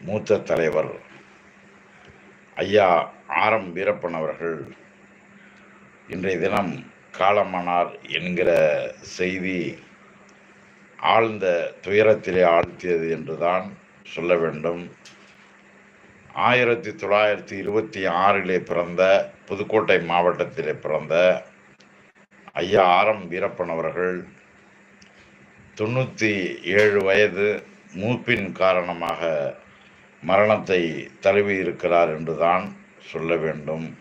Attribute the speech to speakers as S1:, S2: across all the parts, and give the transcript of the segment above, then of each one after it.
S1: மூத்த தலைவர் ஐயா ஆர் எம் வீரப்பன் அவர்கள் இன்றைய தினம் காலமானார் என்கிற செய்தி ஆழ்ந்த துயரத்திலே ஆழ்த்தியது என்றுதான் சொல்ல வேண்டும். ஆயிரத்தி தொள்ளாயிரத்தி இருபத்தி ஆறிலே பிறந்த புதுக்கோட்டை மாவட்டத்திலே பிறந்த ஐயா ஆர் எம் வீரப்பன் அவர்கள் தொண்ணூற்றி ஏழு வயது மூப்பின் காரணமாக மரணத்தை தழுவி இருக்கிறார் என்றுதான் சொல்ல வேண்டும்.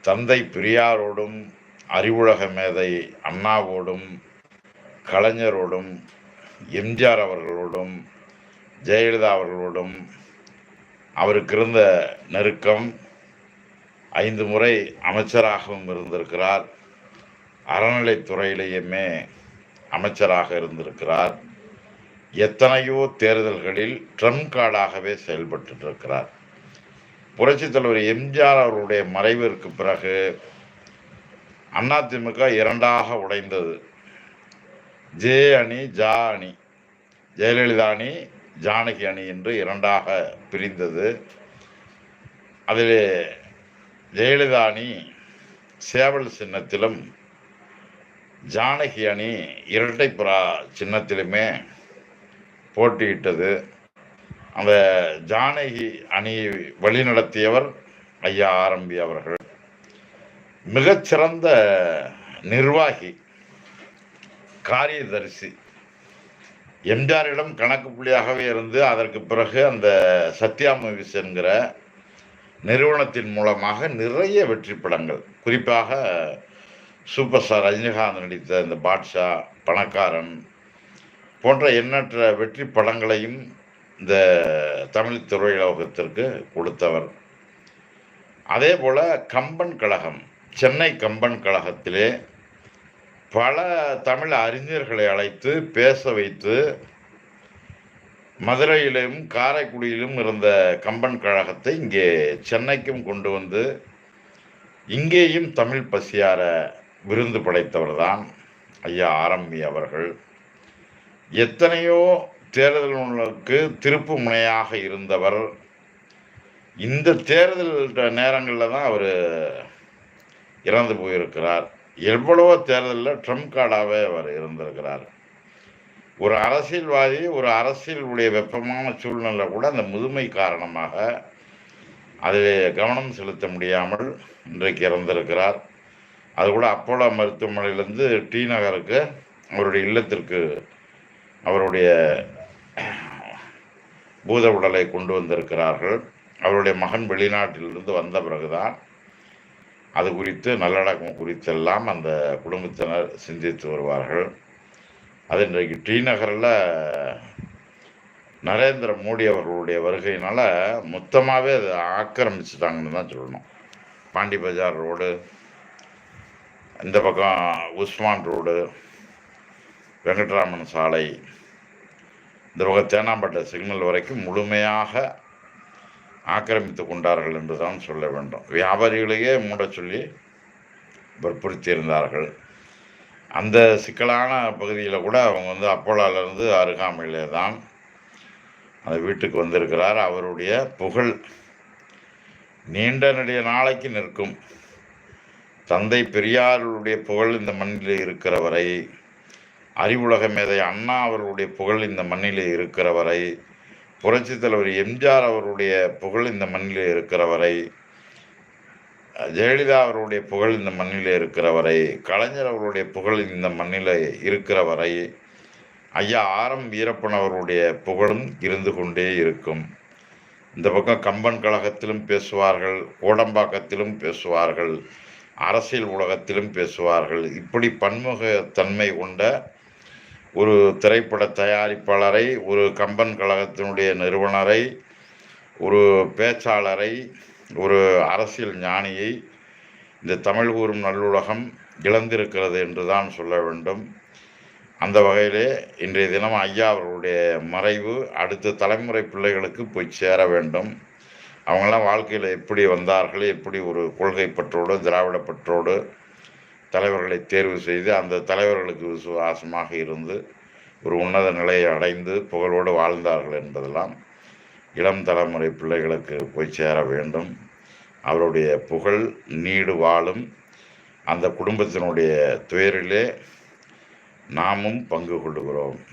S1: தந்தை பெரியாரோடும் அறிவுலக மேதை அண்ணாவோடும் கலைஞரோடும் எம்ஜிஆர் அவர்களோடும் ஜெயலலிதா அவர்களோடும் அவருக்கு இருந்த நெருக்கம் ஐந்து முறை அமைச்சராகவும் இருந்திருக்கிறார். அறநிலைத்துறையிலேயுமே அமைச்சராக இருந்திருக்கிறார். எத்தனையோ தேர்தல்களில் ட்ரம்ப் கார்டாகவே செயல்பட்டு இருக்கிறார் புரட்சித் தலைவர் எம்ஜிஆர் அவருடைய மறைவிற்கு பிறகு அதிமுக இரண்டாக உடைந்தது. ஜே அணி ஜா அணி ஜெயலலிதா அணி ஜானகி அணி என்று இரண்டாக பிரிந்தது. அதில் ஜெயலலிதா அணி சேவல் சின்னத்திலும் ஜானகி அணி இரட்டைப்புறா சின்னத்திலுமே போட்டியிட்டது. அந்த ஜானகி அணியை வழிநடத்தியவர் ஐயா ஆரம்பி அவர்கள். மிகச்சிறந்த நிர்வாகி காரியதரிசி. எம்ஜிஆரிடம் கணக்கு புள்ளியாகவே இருந்து அதற்கு பிறகு அந்த சத்யா மூவிஸ் என்கிற நிறுவனத்தின் மூலமாக நிறைய வெற்றி படங்கள். குறிப்பாக சூப்பர் ஸ்டார் ரஜினிகாந்த் நடித்த இந்த பாட்ஷா பணக்காரன் போன்ற எண்ணற்ற வெற்றி படங்களையும் இந்த தமிழ் திரையுலகத்திற்கு கொடுத்தவர். அதே போல் கம்பன் கழகம் சென்னை கம்பன் கழகத்திலே பல தமிழ் அறிஞர்களை அழைத்து பேச வைத்து மதுரையிலும் காரைக்குடியிலும் இருந்த கம்பன் கழகத்தை இங்கே சென்னைக்கும் கொண்டு வந்து இங்கேயும் தமிழ் பசியார விருந்து படைத்தவர் தான் ஐயா ஆரம்பி அவர்கள். எத்தனையோ தேர்தல்களுக்கு திருப்பு முனையாக இருந்தவர் இந்த தேர்தல் நேரங்களில் தான் அவர் இறந்து போயிருக்கிறார். எவ்வளவோ தேர்தலில் ட்ரம்ப் கார்டாகவே அவர் இருந்திருக்கிறார். ஒரு அரசியல்வாதி ஒரு அரசியலுடைய வெப்பமான சூழ்நிலை கூட அந்த முதுமை காரணமாக அதில் கவனம் செலுத்த முடியாமல் இன்றைக்கு இறந்திருக்கிறார். அது கூட அப்போலோ மருத்துவமனையிலேருந்து டி நகருக்கு அவருடைய இல்லத்திற்கு அவருடைய பூத உடலை கொண்டு வந்திருக்கிறார்கள். அவருடைய மகன் வெளிநாட்டிலிருந்து வந்த பிறகுதான் அது குறித்து நல்லடக்கம் குறித்தெல்லாம் அந்த குடும்பத்தினர் சிந்தித்து வருவார்கள். அது இன்றைக்கு டி நகரில் நரேந்திர மோடி அவர்களுடைய வருகையினால் மொத்தமாகவே அதை ஆக்கிரமிச்சிட்டாங்கன்னு தான் சொல்லணும். பாண்டி பஜார் ரோடு இந்த பக்கம் உஸ்மான் ரோடு வெங்கட்ராமன் சாலை இந்த பக்கம் தேனாம்பேட்டை சிக்னல் வரைக்கும் முழுமையாக ஆக்கிரமித்து கொண்டார்கள் என்று தான் சொல்ல வேண்டும். வியாபாரிகளையே மூட சொல்லி வற்புறுத்தியிருந்தார்கள். அந்த சிக்கலான பகுதியில் கூட அவங்க வந்து அப்போலாலேருந்து அருகாமையிலே தான் அந்த வீட்டுக்கு வந்திருக்கிறார். அவருடைய புகழ் நீண்ட நெடிய நாளைக்கு நிற்கும். தந்தை பெரியாருடைய புகழ் இந்த மண்ணில் இருக்கிற வரை அறிவுலக மேதை அண்ணா அவர்களுடைய புகழ் இந்த மண்ணில் இருக்கிற வரை புரட்சி தலைவர் எம்ஜிஆர் அவருடைய புகழ் இந்த மண்ணில் இருக்கிற வரை ஜெயலலிதா அவருடைய புகழ் இந்த மண்ணில் இருக்கிற வரை கலைஞர் அவருடைய புகழ் இந்த மண்ணில் இருக்கிற வரை ஐயா ஆர் எம் வீரப்பன் அவருடைய புகழும் இருந்து கொண்டே இருக்கும். இந்த பக்கம் கம்பன் கழகத்திலும் பேசுவார்கள் கோடம்பாக்கத்திலும் பேசுவார்கள் அரசியல் உலகத்திலும் பேசுவார்கள். இப்படி பன்முகத்தன்மை கொண்ட ஒரு திரைப்பட தயாரிப்பாளரை ஒரு கம்பன் கழகத்தினுடைய நிறுவனரை ஒரு பேச்சாளரை ஒரு அரசியல் ஞானியை இந்த தமிழ் கூறும் நல்லுலகம் இழந்திருக்கிறது என்று தான் சொல்ல வேண்டும். அந்த வகையிலே இன்றைய தினம் ஐயா அவர்களுடைய மறைவு அடுத்த தலைமுறை பிள்ளைகளுக்கு போய் சேர வேண்டும். அவங்களாம் வாழ்க்கையில் எப்படி வந்தார்கள் எப்படி ஒரு கொள்கை பற்றோடு திராவிட பற்றோடு தலைவர்களை தேர்வு செய்து அந்த தலைவர்களுக்கு விசுவாசமாக இருந்து ஒரு உன்னத நிலையை அடைந்து புகழோடு வாழ்ந்தார்கள் என்பதெல்லாம் இளம் தலைமுறை பிள்ளைகளுக்கு போய் சேர வேண்டும். அவருடைய புகழ் நீடு வாழும். அந்த குடும்பத்தினுடைய துயரிலே நாமும் பங்கு கொள்ளுகிறோம்.